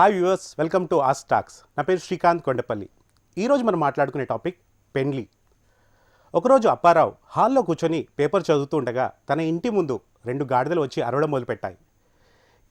Hi viewers welcome to as talks నా పేరు శ్రీకాంత్ కొండపల్లి. ఈరోజు మనం మాట్లాడుకునే టాపిక్ పెండ్లి. ఒకరోజు అప్పారావు హాల్లో కూర్చొని పేపర్ చదువుతూ ఉండగా తన ఇంటి ముందు రెండు గాడిదలు వచ్చి అరవడం మొదలుపెట్టాయి.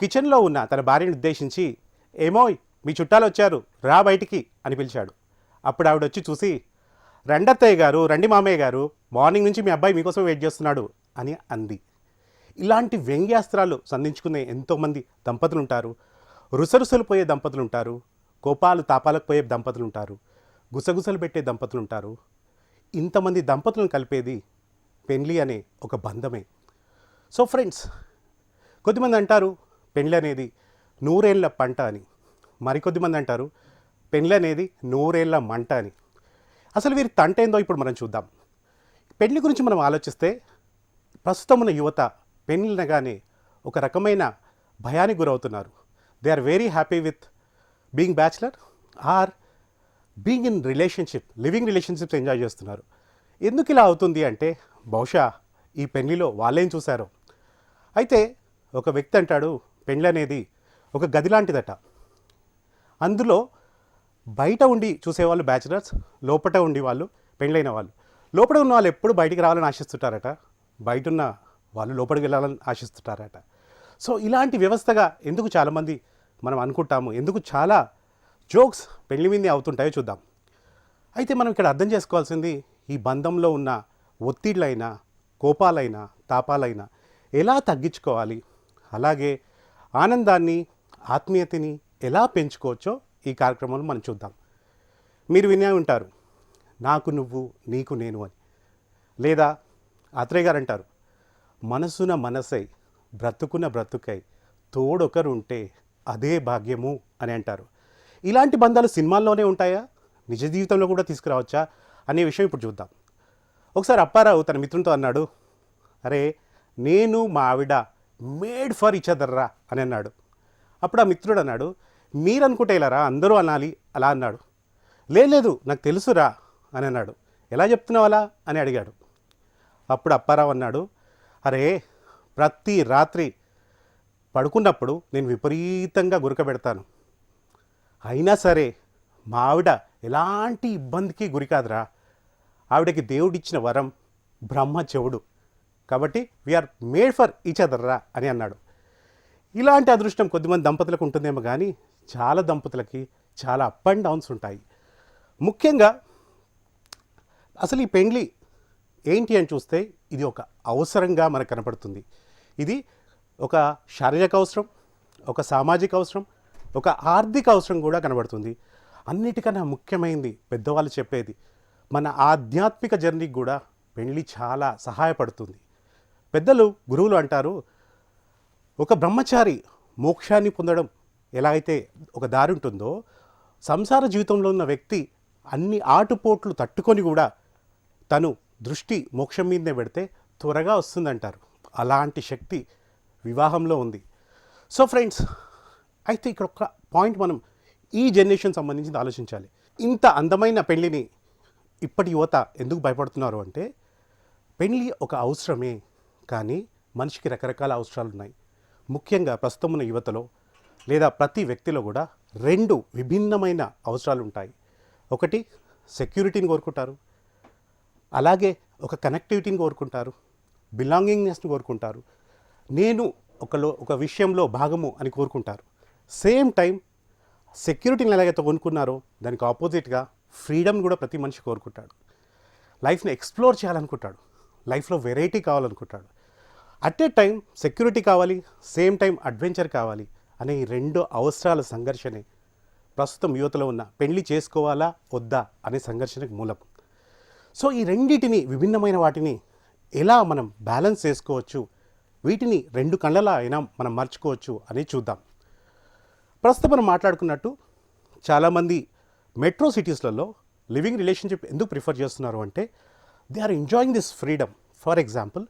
కిచెన్లో ఉన్న తన భార్యను ఉద్దేశించి ఏమోయ్ మీ చుట్టాలు వచ్చారు రా బయటికి అని పిలిచాడు. అప్పుడు ఆవిడ వచ్చి చూసి రెండత్తయ్య గారు రండి మామయ్య గారు మార్నింగ్ నుంచి మీ అబ్బాయి మీకోసం వెయిట్ చేస్తున్నాడు అని అంది. ఇలాంటి వ్యంగ్యాస్త్రాలు సంధించుకునే ఎంతోమంది దంపతులు ఉంటారు రుసరుసలు పోయే దంపతులు ఉంటారు కోపాలు తాపాలకు పోయే దంపతులు ఉంటారు గుసగుసలు పెట్టే దంపతులు ఉంటారు ఇంతమంది దంపతులను కలిపేది పెండ్లి అనే ఒక బంధమే. సో ఫ్రెండ్స్ కొద్దిమంది అంటారు పెండ్లి అనేది నూరేళ్ళ పంట అని. మరికొద్దిమంది అంటారు పెండ్లి అనేది నూరేళ్ళ మంట అని. అసలు వీరి తంట ఏందో ఇప్పుడు మనం చూద్దాం. పెళ్ళి గురించి మనం ఆలోచిస్తే ప్రస్తుతం ఉన్న యువత పెళ్ళినగానే ఒక రకమైన భయానికి గురవుతున్నారు. They are very happy with being bachelor or being in relationship living relationships enjoy చేస్తున్నారు. ఎందుకు ఇలా అవుతుంది అంటే బహుశా ఈ పెళ్ళిలో వాళ్ళేం చూశారు. అయితే ఒక వ్యక్తి అంటాడు పెళ్ళి అనేది ఒక గది లాంటిదట. అందులో బయట ఉండి చూసేవాళ్ళు బ్యాచిలర్స్ లోపట ఉండి వాళ్ళు పెళ్ళైన వాళ్ళు. లోపల ఉన్న వాళ్ళు ఎప్పుడు బయటికి రావాలని ఆశిస్తుంటారట? బయట ఉన్న వాళ్ళు లోపలికి వెళ్ళాలని ఆశిస్తుంటారట. సో ఇలాంటి వ్యవస్థగా ఎందుకు చాలామంది మనం అనుకుంటాము? ఎందుకు చాలా జోక్స్ పెళ్ళి మీదే అవుతుంటాయో చూద్దాం. అయితే మనం ఇక్కడ అర్థం చేసుకోవాల్సింది ఈ బంధంలో ఉన్న ఒత్తిళ్ళైనా కోపాలైనా తాపాలైనా ఎలా తగ్గించుకోవాలి? అలాగే ఆనందాన్ని ఆత్మీయతని ఎలా పెంచుకోవచ్చో ఈ కార్యక్రమంలో మనం చూద్దాం. మీరు వినే ఉంటారు నాకు నువ్వు నీకు నేను అని. లేదా ఆత్రేయ గారు అంటారు మనసున మనసై బ్రతుకున బ్రతుకై తోడొకరు ఉంటే అదే భాగ్యము అని అంటారు. ఇలాంటి బంధాలు సినిమాల్లోనే ఉంటాయా? నిజ జీవితంలో కూడా తీసుకురావచ్చా? అనే విషయం ఇప్పుడు చూద్దాం. ఒకసారి అప్పారావు తన మిత్రునితో అన్నాడు అరే నేను మా ఆవిడ మేడ్ ఫర్ ఇచ్ అదర్రా అని అన్నాడు. అప్పుడు ఆ మిత్రుడు అన్నాడు మీరు అనుకుంటే ఇలారా అందరూ అనాలి అలా అన్నాడు. లేదు నాకు తెలుసురా అని అన్నాడు. ఎలా చెప్తున్నావు అలా? అని అడిగాడు. అప్పుడు అప్పారావు అన్నాడు అరే ప్రతి రాత్రి పడుకున్నప్పుడు నేను విపరీతంగా గురకబెడతాను అయినా సరే మా ఆవిడ ఎలాంటి ఇబ్బందికి గురి కాదురా. ఆవిడకి దేవుడిచ్చిన వరం బ్రహ్మ చెవుడు. కాబట్టి we are made for each అదర్రా అని అన్నాడు. ఇలాంటి అదృష్టం కొద్దిమంది దంపతులకు ఉంటుందేమో కానీ చాలా దంపతులకి చాలా అప్ అండ్ డౌన్స్ ఉంటాయి. ముఖ్యంగా అసలు ఈ పెండ్లి ఏంటి అని చూస్తే ఇది ఒక అవసరంగా మనకు కనపడుతుంది. ఇది ఒక శారీరక అవసరం ఒక సామాజిక అవసరం ఒక ఆర్థిక అవసరం కూడా కనబడుతుంది. అన్నిటికన్నా ముఖ్యమైనది పెద్దవాళ్ళు చెప్పేది మన ఆధ్యాత్మిక జర్నీకి కూడా పెళ్ళి చాలా సహాయపడుతుంది. పెద్దలు గురువులు అంటారు ఒక బ్రహ్మచారి మోక్షాన్ని పొందడం ఎలా అయితే ఒక దారి ఉంటుందో సంసార జీవితంలో ఉన్న వ్యక్తి అన్ని ఆటుపోట్లు తట్టుకొని కూడా తను దృష్టి మోక్షం మీదనే పెడితే త్వరగా వస్తుందంటారు. అలాంటి శక్తి వివాహంలో ఉంది. సో ఫ్రెండ్స్ అయితే ఇక్కడ ఒక పాయింట్ మనం ఈ జనరేషన్ సంబంధించి ఆలోచించాలి. ఇంత అందమైన పెళ్ళిని ఇప్పటి యువత ఎందుకు భయపడుతున్నారు అంటే పెళ్ళి ఒక అవసరమే కానీ మనిషికి రకరకాల అవసరాలు ఉన్నాయి. ముఖ్యంగా ప్రస్తుతం ఉన్న యువతలో లేదా ప్రతి వ్యక్తిలో కూడా రెండు విభిన్నమైన అవసరాలు ఉంటాయి. ఒకటి సెక్యూరిటీని కోరుకుంటారు. అలాగే ఒక కనెక్టివిటీని కోరుకుంటారు. బిలాంగింగ్నెస్ని కోరుకుంటారు. నేను ఒకలో ఒక విషయంలో భాగము అని కోరుకుంటారు. సేమ్ టైం సెక్యూరిటీని ఎలాగైతే కొనుక్కున్నారో దానికి ఆపోజిట్గా ఫ్రీడమ్ కూడా ప్రతి మనిషి కోరుకుంటాడు. లైఫ్ని ఎక్స్ప్లోర్ చేయాలనుకుంటాడు. లైఫ్లో వెరైటీ కావాలనుకుంటాడు. అట్ ఏ టైం సెక్యూరిటీ కావాలి సేమ్ టైం అడ్వెంచర్ కావాలి అనే ఈ రెండు అవసరాల సంఘర్షణే ప్రస్తుతం యువతలో ఉన్న పెళ్ళి చేసుకోవాలా వద్దా అనే సంఘర్షణకు మూలం. సో ఈ రెండింటిని విభిన్నమైన వాటిని ఎలా మనం బ్యాలెన్స్ చేసుకోవచ్చు? వీటిని రెండు కళ్ళలా అయినా మనం మర్చుకోవచ్చు అని చూద్దాం. ప్రస్తుతం మనం మాట్లాడుకున్నట్టు చాలామంది మెట్రో సిటీస్లలో లివింగ్ రిలేషన్షిప్ ఎందుకు ప్రిఫర్ చేస్తున్నారు అంటే they are enjoying this freedom. For example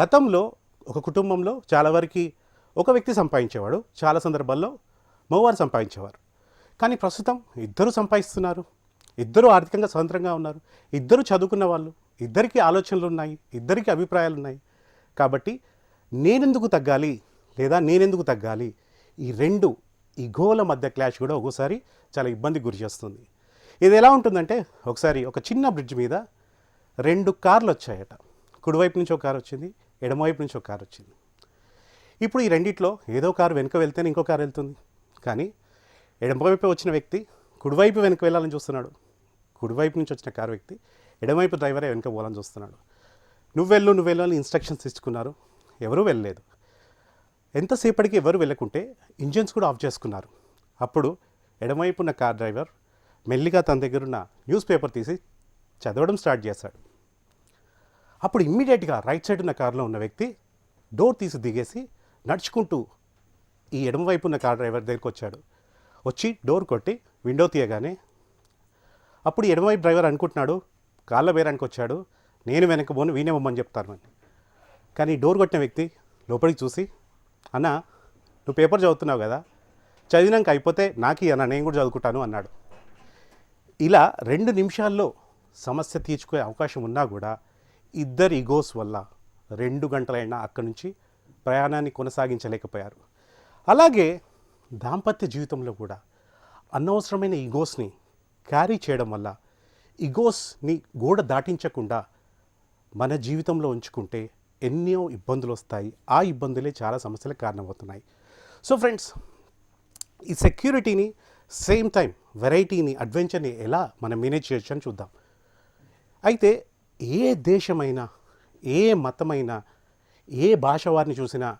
గతంలో ఒక కుటుంబంలో చాలా వరకు ఒక వ్యక్తి సంపాదించేవాడు చాలా సందర్భాల్లో మగవారు సంపాదించేవారు. కానీ ప్రస్తుతం ఇద్దరు సంపాదిస్తున్నారు. ఇద్దరు ఆర్థికంగా స్వతంత్రంగా ఉన్నారు. ఇద్దరు చదువుకున్న వాళ్ళు. ఇద్దరికీ ఆలోచనలు ఉన్నాయి ఇద్దరికీ అభిప్రాయాలు ఉన్నాయి కాబట్టి నేనెందుకు తగ్గాలి లేదా నేనెందుకు తగ్గాలి? ఈ రెండు ఇగోల మధ్య క్లాష్ కూడా ఒక్కోసారి చాలా ఇబ్బంది గురి చేస్తుంది. ఇది ఎలా ఉంటుందంటే ఒకసారి ఒక చిన్న బ్రిడ్జ్ మీద రెండు కార్లు వచ్చాయట. కుడివైపు నుంచి ఒక కారు వచ్చింది ఎడమవైపు నుంచి ఒక కారు వచ్చింది. ఇప్పుడు ఈ రెండిట్లో ఏదో కారు వెనుక వెళ్తేనే ఇంకో కారు వెళ్తుంది. కానీ ఎడమవైపు వచ్చిన వ్యక్తి కుడివైపు వెనుక వెళ్ళాలని చూస్తున్నాడు. కుడివైపు నుంచి వచ్చిన కారు వ్యక్తి ఎడమవైపు డ్రైవరే వెనుక పోవాలని చూస్తున్నాడు. నువ్వు వెళ్ళు నువ్వు వెళ్ళు అని ఇన్స్ట్రక్షన్స్ ఇచ్చుకున్నారు ఎవరూ వెళ్ళలేదు. ఎంతసేపటికి ఎవరు వెళ్ళకుంటే ఇంజిన్స్ కూడా ఆఫ్ చేసుకున్నారు. అప్పుడు ఎడమవైపు ఉన్న కార్ డ్రైవర్ మెల్లిగా తన దగ్గరున్న న్యూస్ పేపర్ తీసి చదవడం స్టార్ట్ చేశాడు. అప్పుడు ఇమ్మీడియట్గా రైట్ సైడ్ ఉన్న కారులో ఉన్న వ్యక్తి డోర్ తీసి దిగేసి నడుచుకుంటూ ఈ ఎడమవైపు ఉన్న కార్ డ్రైవర్ దగ్గరికి వచ్చాడు. వచ్చి డోర్ కొట్టి విండో తీయగానే అప్పుడు ఎడమవైపు డ్రైవర్ అనుకుంటున్నాడు కాళ్ళ బేరానికి వచ్చాడు నేను వెనక పోను వీనే చెప్తాను అని కానీ డోర్ కొట్టిన వ్యక్తి లోపలికి చూసి అన్న నువ్వు పేపర్ చదువుతున్నావు కదా చదివినాక అయిపోతే నాకు అన్న నేను కూడా చదువుకుంటాను అన్నాడు. ఇలా రెండు నిమిషాల్లో సమస్య తీర్చుకునే అవకాశం ఉన్నా కూడా ఇద్దరు ఇగోస్ వల్ల రెండు గంటలైనా అక్కడి నుంచి ప్రయాణాన్ని కొనసాగించలేకపోయారు. అలాగే దాంపత్య జీవితంలో కూడా అనవసరమైన ఈగోస్ని క్యారీ చేయడం వల్ల ఇగోస్ని గోడ దాటించకుండా మన జీవితంలో ఉంచుకుంటే ఎన్నో ఇబ్బందులు వస్తాయి. ఆ ఇబ్బందులే చాలా సమస్యలకు కారణమవుతున్నాయి. సో ఫ్రెండ్స్ ఈ సెక్యూరిటీని సేమ్ టైం వెరైటీని అడ్వెంచర్ని ఎలా మనం మేనేజ్ చేయొచ్చు అని చూద్దాం. అయితే ఏ దేశమైనా ఏ మతమైనా ఏ భాష వారిని చూసినా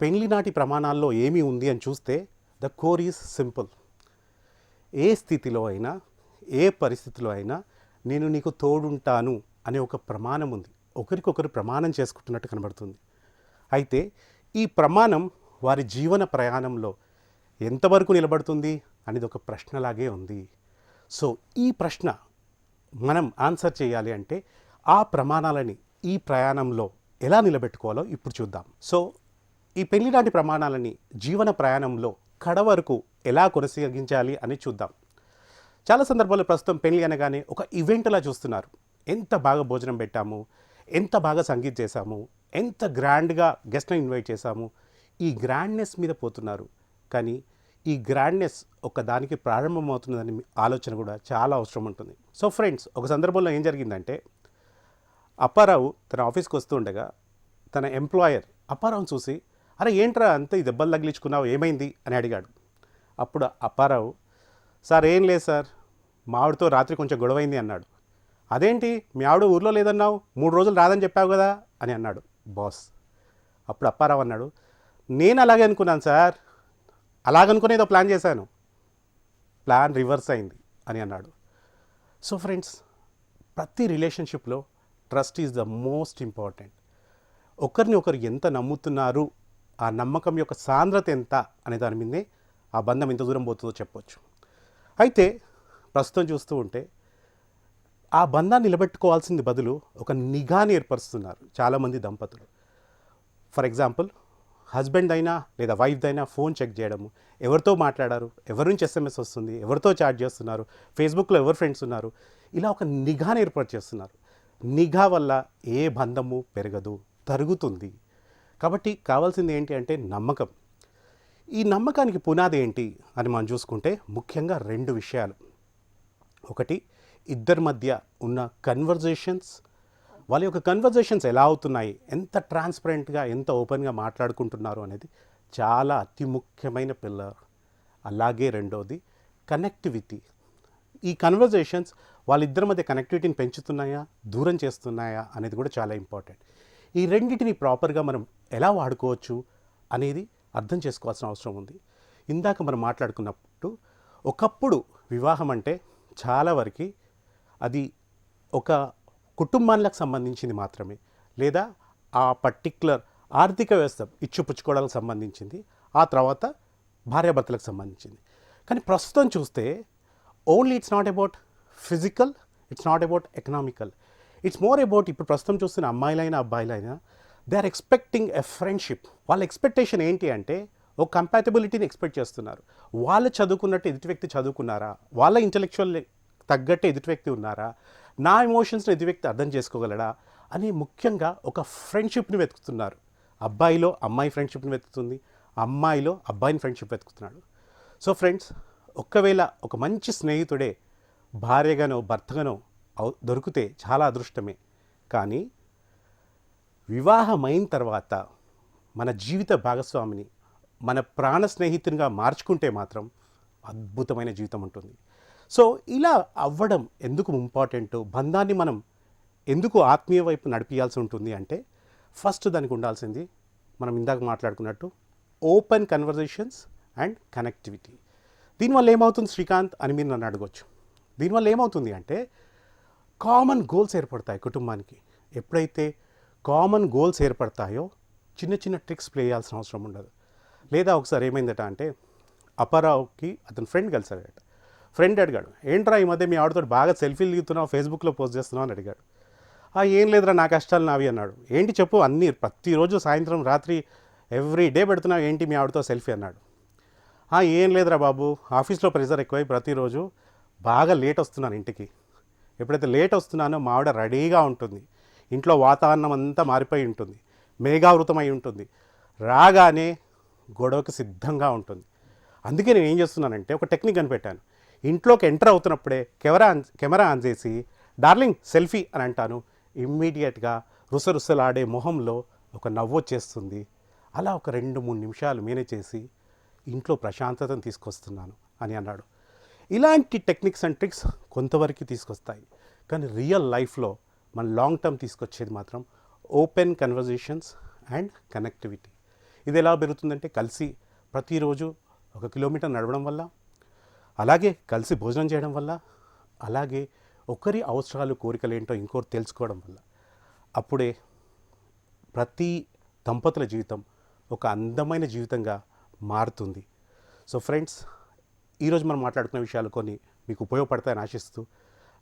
పెళ్ళినాటి ప్రమాణాల్లో ఏమీ ఉంది అని చూస్తే ద కోర్ ఈజ్ సింపుల్. ఏ స్థితిలో అయినా ఏ పరిస్థితిలో అయినా నేను నీకు తోడుంటాను అనే ఒక ప్రమాణం ఉంది. ఒకరికొకరు ప్రమాణం చేసుకుంటున్నట్టు కనబడుతుంది. అయితే ఈ ప్రమాణం వారి జీవన ప్రయాణంలో ఎంతవరకు నిలబడుతుంది అనేది ఒక ప్రశ్నలాగే ఉంది. సో ఈ ప్రశ్న మనం ఆన్సర్ చేయాలి అంటే ఆ ప్రమాణాలని ఈ ప్రయాణంలో ఎలా నిలబెట్టుకోవాలో ఇప్పుడు చూద్దాం. సో ఈ పెళ్ళి లాంటి ప్రమాణాలని జీవన ప్రయాణంలో కడ వరకు ఎలా కొనసాగించాలి అని చూద్దాం. చాలా సందర్భాల్లో ప్రస్తుతం పెళ్ళి అనగానే ఒక ఈవెంట్లా చూస్తున్నారు. ఎంత బాగా భోజనం పెట్టాము? ఎంత బాగా సంగీత్ చేశాము? ఎంత గ్రాండ్గా గెస్ట్ని ఇన్వైట్ చేశాము? ఈ గ్రాండ్నెస్ మీద పోతున్నారు. కానీ ఈ గ్రాండ్నెస్ ఒక దానికి ప్రారంభమవుతుందని ఆలోచన కూడా చాలా అవసరం ఉంటుంది. సో ఫ్రెండ్స్ ఒక సందర్భంలో ఏం జరిగిందంటే అప్పారావు తన ఆఫీస్కి వస్తూ ఉండగా తన ఎంప్లాయర్ అప్పారావుని చూసి అరే ఏంట్రా అంత ఈ దెబ్బలు తగిలించుకున్నావు? ఏమైంది? అని అడిగాడు. అప్పుడు అప్పారావు సార్ ఏం లేదు సార్. మావిడితో రాత్రి కొంచెం గొడవైంది అన్నాడు. అదేంటి? మీ ఆవిడ ఊర్లో లేదన్నావు? మూడు రోజులు రాదని చెప్పావు కదా? అని అన్నాడు బాస్. అప్పుడు అప్పారావు అన్నాడు నేను అలాగే అనుకున్నాను సార్. అలాగనుకుని ఏదో ప్లాన్ చేశాను. ప్లాన్ రివర్స్ అయింది అని అన్నాడు. సో ఫ్రెండ్స్ ప్రతి రిలేషన్షిప్లో trust is the most important. ఒకరిని ఒకరు ఎంత నమ్ముతున్నారు ఆ నమ్మకం యొక్క సాంద్రత ఎంత అనే దాని మీదే ఆ బంధం ఎంత దూరం పోతుందో చెప్పొచ్చు. అయితే ప్రస్తుతం చూస్తూ ఉంటే ఆ బంధాన్ని నిలబెట్టుకోవాల్సింది బదులు ఒక నిఘాని ఏర్పరుస్తున్నారు చాలామంది దంపతులు. ఫర్ ఎగ్జాంపుల్ హస్బెండ్ అయినా లేదా వైఫ్ అయినా ఫోన్ చెక్ చేయడము ఎవరితో మాట్లాడారు ఎవరి నుంచి ఎస్ఎంఎస్ వస్తుంది ఎవరితో చాట్ చేస్తున్నారు ఫేస్బుక్లో ఎవరు ఫ్రెండ్స్ ఉన్నారు ఇలా ఒక నిఘాని ఏర్పాటు చేస్తున్నారు. నిఘా వల్ల ఏ బంధము పెరగదు తరుగుతుంది. కాబట్టి కావాల్సింది ఏంటి అంటే నమ్మకం. ఈ నమ్మకానికి పునాది ఏంటి అని మనం చూసుకుంటే ముఖ్యంగా రెండు విషయాలు. ఒకటి ఇద్దరి మధ్య ఉన్న కన్వర్జేషన్స్ వాళ్ళ యొక్క కన్వర్జేషన్స్ ఎలా అవుతున్నాయి? ఎంత ట్రాన్స్పరెంట్గా ఎంత ఓపెన్గా మాట్లాడుకుంటున్నారు అనేది చాలా అతి ముఖ్యమైన పిల్లర్ అలాగే రెండోది కనెక్టివిటీ ఈ కన్వర్జేషన్స్ వాళ్ళిద్దరి మధ్య కనెక్టివిటీని పెంచుతున్నాయా? దూరం చేస్తున్నాయా? అనేది కూడా చాలా ఇంపార్టెంట్ ఈ రెండింటిని ప్రాపర్గా మనం ఎలా వాడుకోవచ్చు అనేది అర్థం చేసుకోవాల్సిన అవసరం ఉంది. ఇందాక మనం మాట్లాడుకున్నప్పుడు ఒకప్పుడు వివాహం అంటే చాలా వరకు అది ఒక కుటుంబానికి సంబంధించింది మాత్రమే. లేదా ఆ పర్టిక్యులర్ ఆర్థిక వ్యవస్థ ఇచ్చిపుచ్చుకోవడానికి సంబంధించింది ఆ తర్వాత భార్యాభర్తలకు సంబంధించింది. కానీ ప్రస్తుతం చూస్తే only it's not about physical it's not about economical it's more about ఇప్పుడు ప్రస్తుతం చూస్తున్న అమ్మాయిలైనా అబ్బాయిలైనా they are expecting a friendship వాళ్ళ ఎక్స్పెక్టేషన్ ఏంటి అంటే ఒక కంపాటబిలిటీని ఎక్స్పెక్ట్ చేస్తున్నారు. వాళ్ళు చదువుకున్నట్టు ఎదుటి వ్యక్తి చదువుకున్నారా? వాళ్ళ ఇంటలెక్చువల్ తగ్గట్టు ఎదుటి వ్యక్తి ఉన్నారా? నా ఎమోషన్స్ని ఎదుటి వ్యక్తి అర్థం చేసుకోగలడా? అని ముఖ్యంగా ఒక ఫ్రెండ్షిప్ని వెతుకుతున్నారు. అబ్బాయిలో అమ్మాయి ఫ్రెండ్షిప్ని వెతుకుతుంది. అమ్మాయిలో అబ్బాయిని ఫ్రెండ్షిప్ వెతుకుతున్నాడు. సో ఫ్రెండ్స్ ఒక్కవేళ ఒక మంచి స్నేహితుడే భార్యగానో భర్తగానో అవు దొరికితే చాలా అదృష్టమే. కానీ వివాహమైన తర్వాత మన జీవిత భాగస్వామిని మన ప్రాణ స్నేహితునిగా మార్చుకుంటే మాత్రం అద్భుతమైన జీవితం ఉంటుంది. సో ఇలా అవ్వడం ఎందుకు ఇంపార్టెంట్ బంధాన్ని మనం ఎందుకు ఆత్మీయ వైపు నడిపించాల్సి ఉంటుంది అంటే ఫస్ట్ దానికి ఉండాల్సింది మనం ఇందాక మాట్లాడుకున్నట్టు ఓపెన్ కన్వర్జేషన్స్ అండ్ కనెక్టివిటీ. దీనివల్ల ఏమవుతుంది శ్రీకాంత్ అని మీరు నన్ను అడగొచ్చు. దీనివల్ల ఏమవుతుంది అంటే కామన్ గోల్స్ ఏర్పడతాయి కుటుంబానికి. ఎప్పుడైతే కామన్ గోల్స్ ఏర్పడతాయో చిన్న చిన్న ట్రిక్స్ ప్లే చేయాల్సిన అవసరం ఉండదు. లేదా ఒకసారి ఏమైందట అంటే అప్పారావుకి అతని ఫ్రెండ్ కలిసాడట. ఫ్రెండ్ అడిగాడు ఏంట్రా ఈ మధ్య మీ ఆవిడతో బాగా సెల్ఫీలు దిగుతున్నావు ఫేస్బుక్లో పోస్ట్ చేస్తున్నావు? అని అడిగాడు. "ఆ, ఏం లేదురా నా కష్టాలు నావి అన్నాడు. ఏంటి చెప్పు అన్ని ప్రతిరోజు సాయంత్రం రాత్రి ఎవ్రీ డే పెడుతున్నావు ఏంటి మీ ఆవిడతో సెల్ఫీ? అన్నాడు. "ఆ, ఏం లేదురా బాబు ఆఫీస్లో ప్రెషర్ ఎక్కువై ప్రతిరోజు బాగా లేట్ వస్తున్నాను ఇంటికి. ఎప్పుడైతే లేట్ వస్తున్నానో మా ఆవిడ రెడీగా ఉంటుంది. ఇంట్లో వాతావరణం అంతా మారిపోయి ఉంటుంది. మేఘావృతమై ఉంటుంది. రాగానే గొడవకి సిద్ధంగా ఉంటుంది. అందుకే నేను ఏం చేస్తున్నానంటే ఒక టెక్నిక్ కనిపెట్టాను ఇంట్లోకి ఎంటర్ అవుతున్నప్పుడే కెమెరా ఆన్ కెమెరా ఆన్ చేసి డార్లింగ్ సెల్ఫీ అని అంటాను. ఇమ్మీడియట్గా రుసరుసలాడే మొహంలో ఒక నవ్వు వచ్చేస్తుంది. అలా ఒక రెండు మూడు నిమిషాలు మేనేజ్ చేసి ఇంట్లో ప్రశాంతతను తీసుకొస్తున్నాను అని అన్నాడు. ఇలాంటి టెక్నిక్స్ అండ్ ట్రిక్స్ కొంతవరకు తీసుకొస్తాయి. కానీ రియల్ లైఫ్లో మన లాంగ్ టర్మ్ తీసుకొచ్చేది మాత్రం ఓపెన్ కన్వర్జేషన్స్ అండ్ కనెక్టివిటీ. ఇది ఎలా పెరుగుతుందంటే కలిసి ప్రతిరోజు ఒక కిలోమీటర్ నడవడం వల్ల అలాగే కలిసి భోజనం చేయడం వల్ల అలాగే ఒకరి అవసరాలు కోరికలు ఏంటో ఇంకోటి తెలుసుకోవడం వల్ల. అప్పుడే ప్రతి దంపతుల జీవితం ఒక అందమైన జీవితంగా మారుతుంది. సో ఫ్రెండ్స్ ఈరోజు మనం మాట్లాడుకున్న విషయాలు కొన్ని మీకు ఉపయోగపడతాయని ఆశిస్తూ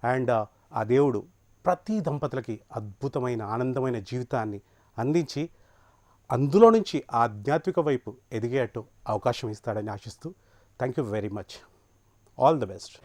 అండ్ ఆ దేవుడు ప్రతి దంపతులకి అద్భుతమైన ఆనందమైన జీవితాన్ని అందించి అందులో నుంచి ఆధ్యాత్మిక వైపు ఎదిగేట్టు అవకాశం ఇస్తాడని ఆశిస్తూ thank you very much. All the best.